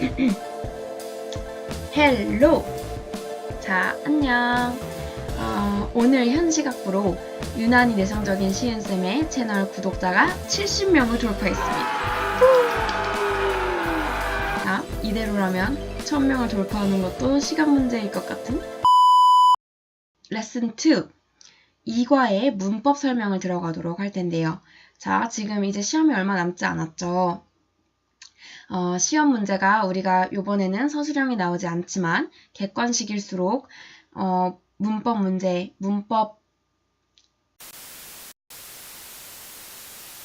헬로! 자, 안녕. 어, 오늘 현 시각부로 유난히 내성적인 시은쌤의 채널 구독자가 70명을 돌파했습니다. 자, 이대로라면 1000명을 돌파하는 것도 시간 문제일 것 같은? 레슨 2. 이과의 문법 설명을 들어가도록 할 텐데요. 자, 지금 이제 시험이 얼마 남지 않았죠. 어, 시험 문제가 우리가 이번에는 서술형이 나오지 않지만 객관식일수록 어, 문법 문제, 문법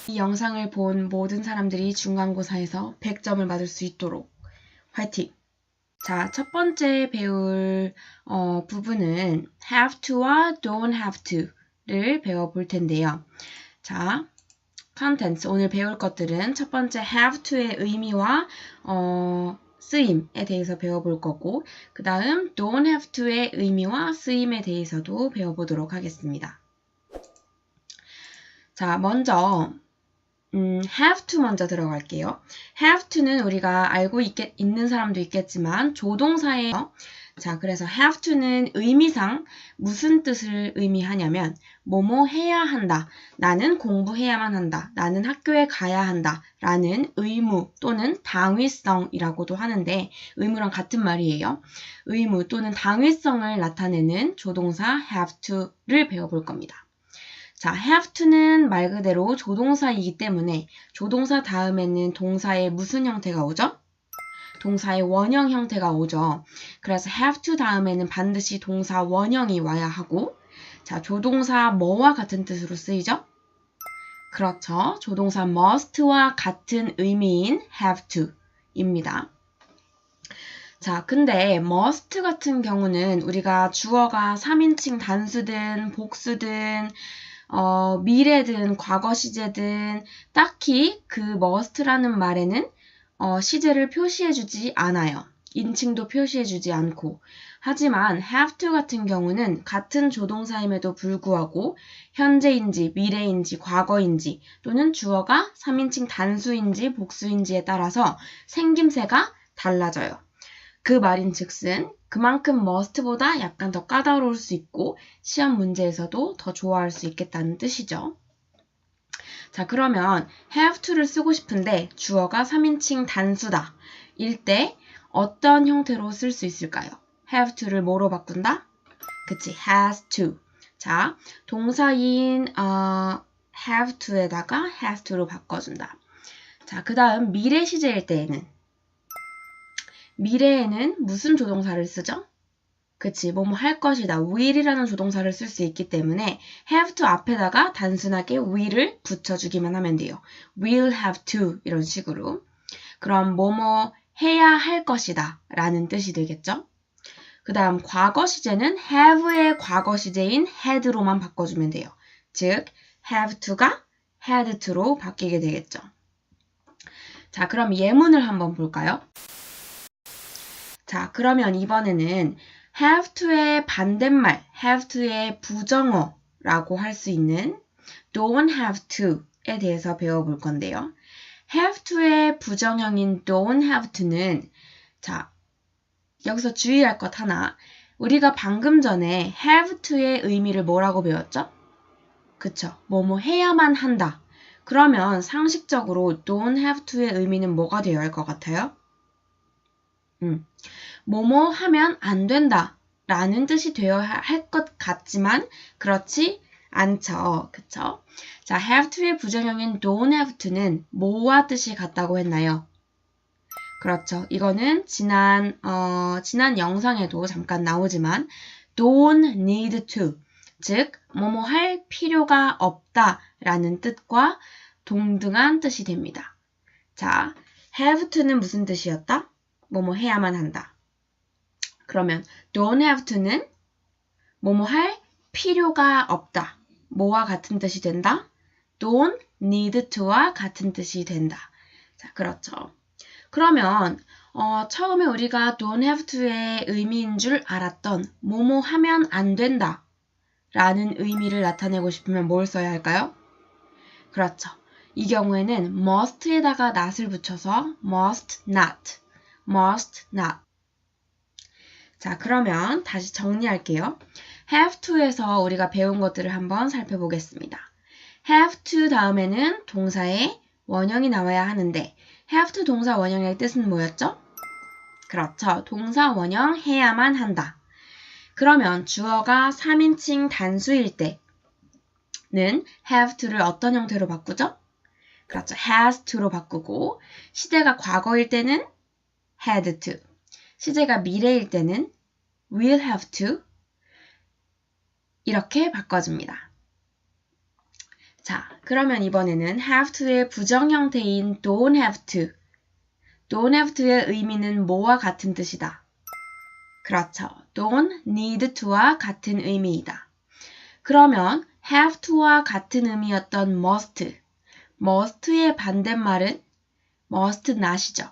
이 영상을 본 모든 사람들이 중간고사에서 100점을 받을 수 있도록 화이팅! 자, 첫 번째 배울 어, 부분은 have to와 don't have to를 배워볼 텐데요. 자, contents 오늘 배울 것들은 첫 번째 have to의 의미와 어, 쓰임에 대해서 배워볼 거고 그 다음 don't have to의 의미와 쓰임에 대해서도 배워보도록 하겠습니다. 자, 먼저 음, have to 먼저 들어갈게요. have to는 우리가 알고 있겠, 있는 사람도 있겠지만 조동사예요. 자, 그래서 have to는 의미상 무슨 뜻을 의미하냐면 뭐뭐 해야 한다. 나는 공부해야만 한다. 나는 학교에 가야 한다. 라는 의무 또는 당위성이라고도 하는데 의무랑 같은 말이에요. 의무 또는 당위성을 나타내는 조동사 have to를 배워볼 겁니다. 자, have to는 말 그대로 조동사이기 때문에 조동사 다음에는 동사의 무슨 형태가 오죠? 동사의 원형 형태가 오죠. 그래서 have to 다음에는 반드시 동사 원형이 와야 하고 자, 조동사 뭐와 같은 뜻으로 쓰이죠? 그렇죠. 조동사 must와 같은 의미인 have to입니다. 자, 근데 must 같은 경우는 우리가 주어가 3인칭 단수든 복수든 어, 미래든 과거 시제든 딱히 그 must라는 말에는 어, 시제를 표시해주지 않아요. 인칭도 표시해주지 않고. 하지만 have to 같은 경우는 같은 조동사임에도 불구하고 현재인지 미래인지 과거인지 또는 주어가 3인칭 단수인지 복수인지에 따라서 생김새가 달라져요. 그 말인 즉슨 그만큼 must보다 약간 더 까다로울 수 있고 시험 문제에서도 더 좋아할 수 있겠다는 뜻이죠. 자, 그러면 have to를 쓰고 싶은데 주어가 3인칭 단수다. 일때 어떤 형태로 쓸 수 있을까요? have to를 뭐로 바꾼다? 그치, has to. 자, 동사인 어, have to에다가 has to로 바꿔준다. 자, 그 다음 미래 시제일 때에는 미래에는 무슨 조동사를 쓰죠? 그치, 뭐뭐 할 것이다. will이라는 조동사를 쓸 수 있기 때문에 have to 앞에다가 단순하게 will을 붙여주기만 하면 돼요. will have to 이런 식으로. 그럼 뭐뭐 해야 할 것이다 라는 뜻이 되겠죠? 그 다음 과거 시제는 have의 과거 시제인 had로만 바꿔주면 돼요. 즉, have to가 had to로 바뀌게 되겠죠. 자, 그럼 예문을 한번 볼까요? 자, 그러면 이번에는 have to의 반대말, have to의 부정어라고 할 수 있는 don't have to에 대해서 배워볼 건데요. have to의 부정형인 don't have to는 자, 여기서 주의할 것 하나. 우리가 방금 전에 have to의 의미를 뭐라고 배웠죠? 그쵸. 뭐뭐 해야만 한다. 그러면 상식적으로 don't have to의 의미는 뭐가 되어야 할 것 같아요? 음, 뭐뭐 하면 안 된다 라는 뜻이 되어야 할 것 같지만 그렇지 않죠. 그쵸? 자, have to의 부정형인 don't have to는 뭐와 뜻이 같다고 했나요? 그렇죠. 이거는 지난, 어, 지난 영상에도 잠깐 나오지만 don't need to 즉, 뭐뭐 할 필요가 없다 라는 뜻과 동등한 뜻이 됩니다. 자, have to는 무슨 뜻이었다? 뭐뭐 해야만 한다. 그러면 don't have to는 뭐뭐 할 필요가 없다. 뭐와 같은 뜻이 된다? don't need to와 같은 뜻이 된다. 자, 그렇죠. 그러면 어, 처음에 우리가 don't have to의 의미인 줄 알았던 뭐뭐 하면 안 된다 라는 의미를 나타내고 싶으면 뭘 써야 할까요? 그렇죠. 이 경우에는 must에다가 not을 붙여서 must not must not. 자, 그러면 다시 정리할게요. have to에서 우리가 배운 것들을 한번 살펴보겠습니다. have to 다음에는 동사의 원형이 나와야 하는데 have to 동사 원형의 뜻은 뭐였죠? 그렇죠. 동사 원형 해야만 한다. 그러면 주어가 3인칭 단수일 때는 have to를 어떤 형태로 바꾸죠? 그렇죠. has to로 바꾸고 시제가 과거일 때는 had to 시제가 미래일 때는 will have to 이렇게 바꿔줍니다. 자, 그러면 이번에는 have to의 부정 형태인 don't have to. don't have to의 의미는 뭐와 같은 뜻이다? 그렇죠. don't need to와 같은 의미이다. 그러면 have to와 같은 의미였던 must. must의 반대말은 must not이죠.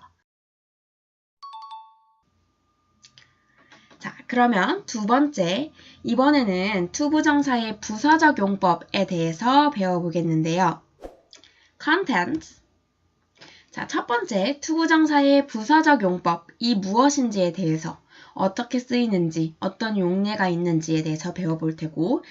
그러면 두 번째, 이번에는 투부정사의 부사적 용법에 대해서 배워보겠는데요. content. 자, 첫 번째, 투부정사의 부사적 용법, 이 무엇인지에 대해서 어떻게 쓰이는지, 어떤 용례가 있는지에 대해서 배워볼 테고,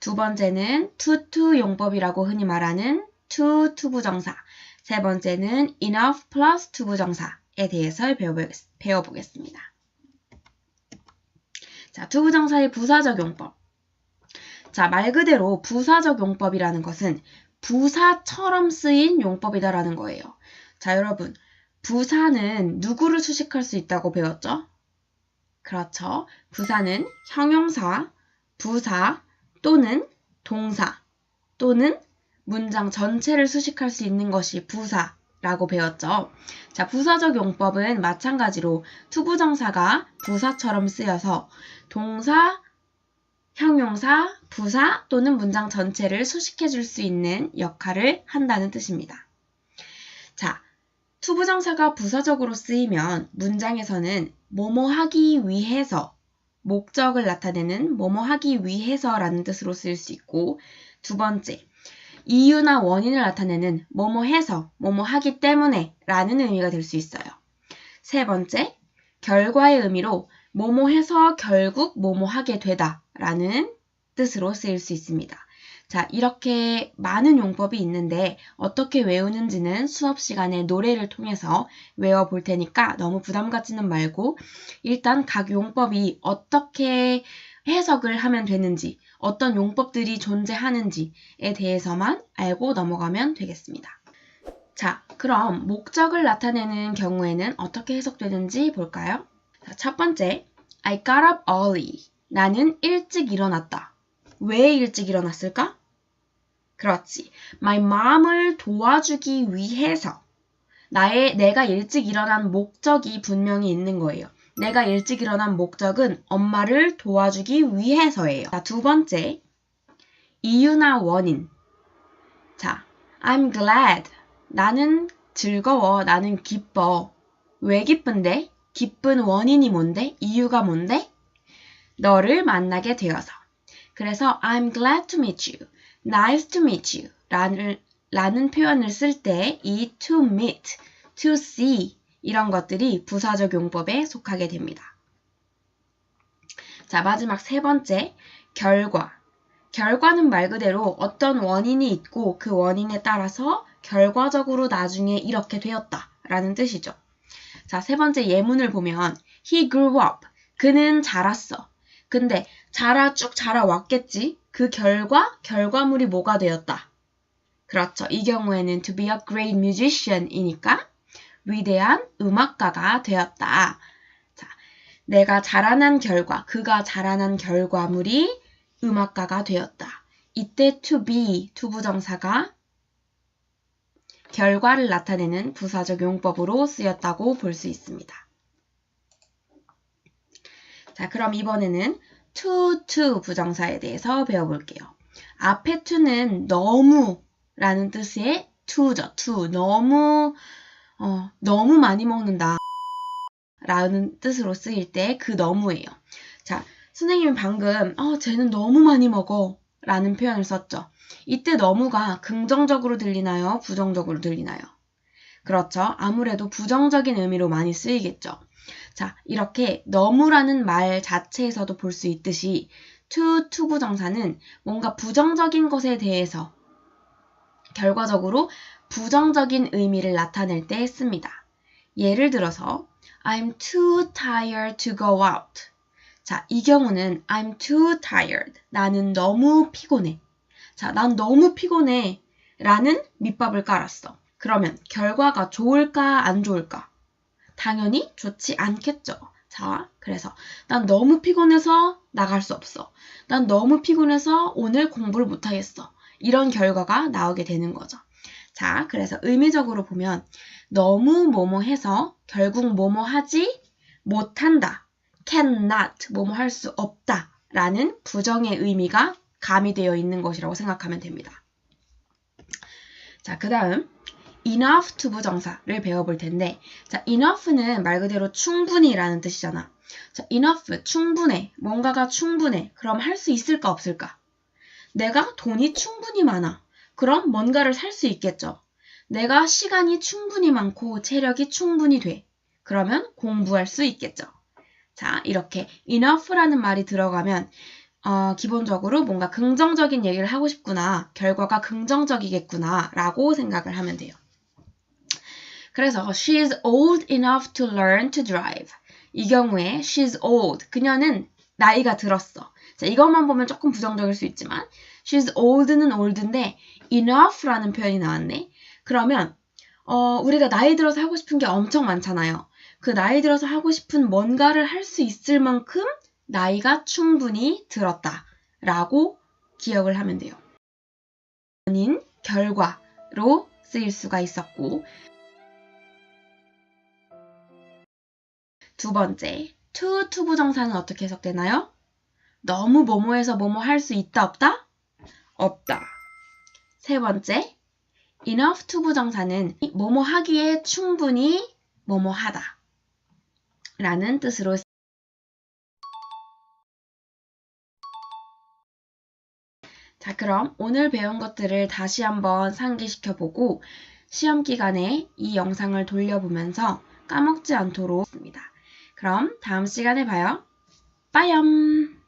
두 번째는 to-to 용법이라고 흔히 말하는 to 투부정사, 세 번째는 enough plus 투부정사에 대해서 배워보겠습니다. 자, 투부정사의 부사적 용법. 자, 말 그대로 부사적 용법이라는 것은 부사처럼 쓰인 용법이다라는 거예요. 자, 여러분. 부사는 누구를 수식할 수 있다고 배웠죠? 그렇죠. 부사는 형용사, 부사 또는 동사 또는 문장 전체를 수식할 수 있는 것이 부사 라고 배웠죠. 자, 부사적 용법은 마찬가지로 투부정사가 부사처럼 쓰여서 동사, 형용사, 부사 또는 문장 전체를 수식해 줄 수 있는 역할을 한다는 뜻입니다. 자, 투부정사가 부사적으로 쓰이면 문장에서는 뭐뭐 하기 위해서 목적을 나타내는 뭐뭐 하기 위해서라는 뜻으로 쓰일 수 있고 두 번째, 이유나 원인을 나타내는 뭐뭐 해서, 뭐뭐 하기 때문에 라는 의미가 될 수 있어요. 세 번째, 결과의 의미로 뭐뭐 해서 결국 뭐뭐 하게 되다 라는 뜻으로 쓰일 수 있습니다. 자, 이렇게 많은 용법이 있는데 어떻게 외우는지는 수업 시간에 노래를 통해서 외워볼 테니까 너무 부담 갖지는 말고 일단 각 용법이 어떻게 해석을 하면 되는지, 어떤 용법들이 존재하는지에 대해서만 알고 넘어가면 되겠습니다. 자, 그럼 목적을 나타내는 경우에는 어떻게 해석되는지 볼까요? 자, 첫 번째, I got up early. 나는 일찍 일어났다. 왜 일찍 일어났을까? 그렇지. My mom을 도와주기 위해서. 나의, 내가 일찍 일어난 목적이 분명히 있는 거예요. 내가 일찍 일어난 목적은 엄마를 도와주기 위해서예요. 자, 두 번째. 이유나 원인. 자, I'm glad. 나는 즐거워. 나는 기뻐. 왜 기쁜데? 기쁜 원인이 뭔데? 이유가 뭔데? 너를 만나게 되어서. 그래서 I'm glad to meet you. nice to meet you. 라는, 라는 표현을 쓸 때 이 to meet, to see 이런 것들이 부사적 용법에 속하게 됩니다. 자, 마지막 세 번째, 결과. 결과는 말 그대로 어떤 원인이 있고 그 원인에 따라서 결과적으로 나중에 이렇게 되었다 라는 뜻이죠. 자, 세 번째 예문을 보면 He grew up. 그는 자랐어. 근데 자라 쭉 자라왔겠지. 그 결과, 결과물이 뭐가 되었다. 그렇죠. 이 경우에는 to be a great musician이니까 위대한 음악가가 되었다. 자, 내가 자라난 결과, 그가 자라난 결과물이 음악가가 되었다. 이때 to be, 투부정사가 결과를 나타내는 부사적 용법으로 쓰였다고 볼 수 있습니다. 자, 그럼 이번에는 to, to 부정사에 대해서 배워볼게요. 앞에 to는 너무 라는 뜻의 to죠. to. 너무 어, 너무 많이 먹는다. 라는 뜻으로 쓰일 때 그 너무예요. 자, 선생님이 방금 어, 쟤는 너무 많이 먹어 라는 표현을 썼죠. 이때 너무가 긍정적으로 들리나요? 부정적으로 들리나요? 그렇죠. 아무래도 부정적인 의미로 많이 쓰이겠죠. 자, 이렇게 너무라는 말 자체에서도 볼 수 있듯이 to 투부정사는 뭔가 부정적인 것에 대해서 결과적으로 부정적인 의미를 나타낼 때 씁니다. 예를 들어서 I'm too tired to go out. 자, 이 경우는 I'm too tired. 나는 너무 피곤해. 자, 난 너무 피곤해. 라는 밑밥을 깔았어. 그러면 결과가 좋을까, 안 좋을까? 당연히 좋지 않겠죠. 자, 그래서 난 너무 피곤해서 나갈 수 없어. 난 너무 피곤해서 오늘 공부를 못하겠어. 이런 결과가 나오게 되는 거죠. 자, 그래서 의미적으로 보면 너무 뭐뭐 해서 결국 뭐뭐 하지 못한다. cannot 뭐뭐 할 수 없다. 라는 부정의 의미가 가미되어 있는 것이라고 생각하면 됩니다. 자, 그 다음 enough to 부정사를 배워볼 텐데 자, enough는 말 그대로 충분히라는 뜻이잖아. 자, enough, 충분해. 뭔가가 충분해. 그럼 할 수 있을까 없을까? 내가 돈이 충분히 많아. 그럼 뭔가를 살 수 있겠죠. 내가 시간이 충분히 많고 체력이 충분히 돼. 그러면 공부할 수 있겠죠. 자, 이렇게 enough라는 말이 들어가면 어, 기본적으로 뭔가 긍정적인 얘기를 하고 싶구나. 결과가 긍정적이겠구나. 라고 생각을 하면 돼요. 그래서 she's old enough to learn to drive. 이 경우에 she's old. 그녀는 나이가 들었어. 자, 이것만 보면 조금 부정적일 수 있지만 she's old는 old인데 enough라는 표현이 나왔네. 그러면 어, 우리가 나이 들어서 하고 싶은 게 엄청 많잖아요. 그 나이 들어서 하고 싶은 뭔가를 할 수 있을 만큼 나이가 충분히 들었다. 라고 기억을 하면 돼요. 원인, 결과로 쓰일 수가 있었고 두 번째, to 투부정사는 어떻게 해석되나요? 너무 뭐뭐해서 뭐뭐 할 수 있다 없다? 없다. 세 번째, enough 투부정사는 뭐뭐 하기에 충분히 뭐뭐 하다. 라는 뜻으로 자, 그럼 오늘 배운 것들을 다시 한번 상기시켜 보고 시험 기간에 이 영상을 돌려보면서 까먹지 않도록 했습니다. 그럼 다음 시간에 봐요. 빠염!